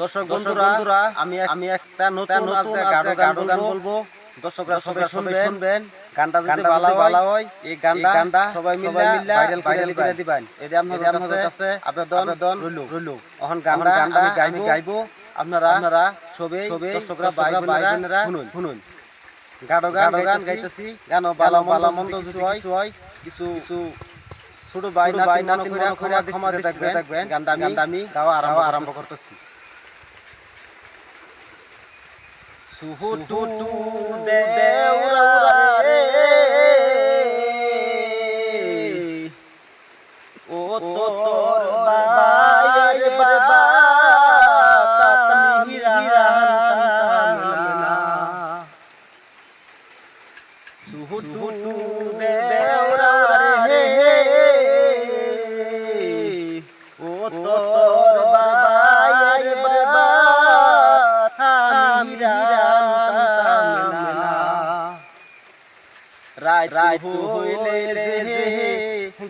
দর্শক বন্ধুরা আমি আমি একটা নতুন নতুন গান বলব। দর্শকরা সবাই শুনবেন। গানটা যদি ভালো ভালো হয়, এই গানটা গানটা সবাই মিলে মিলে ভাইরাল করে দিবেন। এটা এটা কাছে আবেদন আবেদন রইল রইল। এখন গানটা আমি গাইবো গাইবো। আপনারা আপনারা সবে সবে দর্শকরা ভাই বোনেরা শুনুন শুনুন। গানো গান গানো গান গাইতেছি গাইতেছি, ভালো ভালো মন্দ কিছু কিছু হয়, কিছু কিছু ছোট ভাই নাতি ভাই নাতি করে ক্ষমা দেখবেন। গানটা আমি গানটা আমি গাওয়া আরম্ভ করতেছি সুহুটু সুহুটু দেওরারে ও তো তোর ভাইয়ের বাবা, মিহিরান রায় রায় রাইতু হইলে যে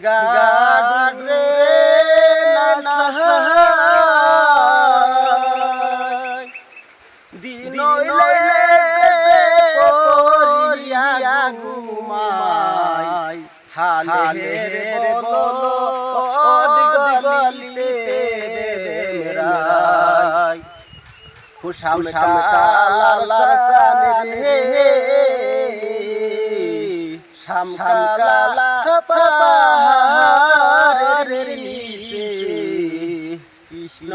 গাড রে রে দিন করিয়া ঘুমাই হালে রে রে বলো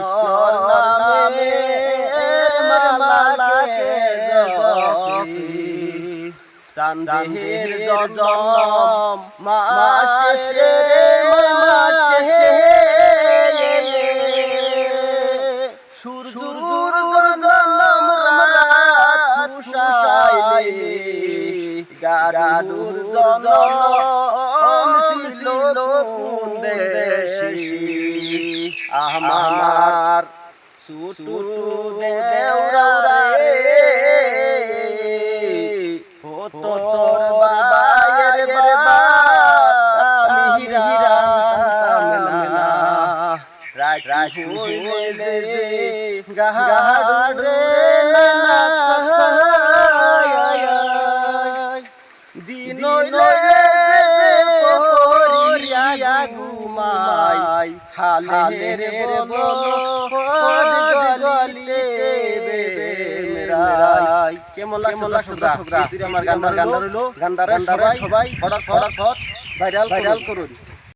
কৃষ্ণর নামে মালাকে জপি। চান্দের জনম মাসে মাসে। সুর সুর সুর জনম রাত খুশাইলে গাডুর জনম ছিল কোন দেশি। আমার সুটু দেওরারে হতো তোর বায়ের বাবা মিহিরান না রাত রাত হইলে যে গাহাড রে দিন পহরিয়া ঘুমাই হালে রে বলো গলিতে বেড়াই কেমন লাগছে দর্শকরা? আমার গান্ডার গান্ডার হইল গান্ডার সবাই সবাই অর্ডার ভাইরাল ভাইরাল করুন।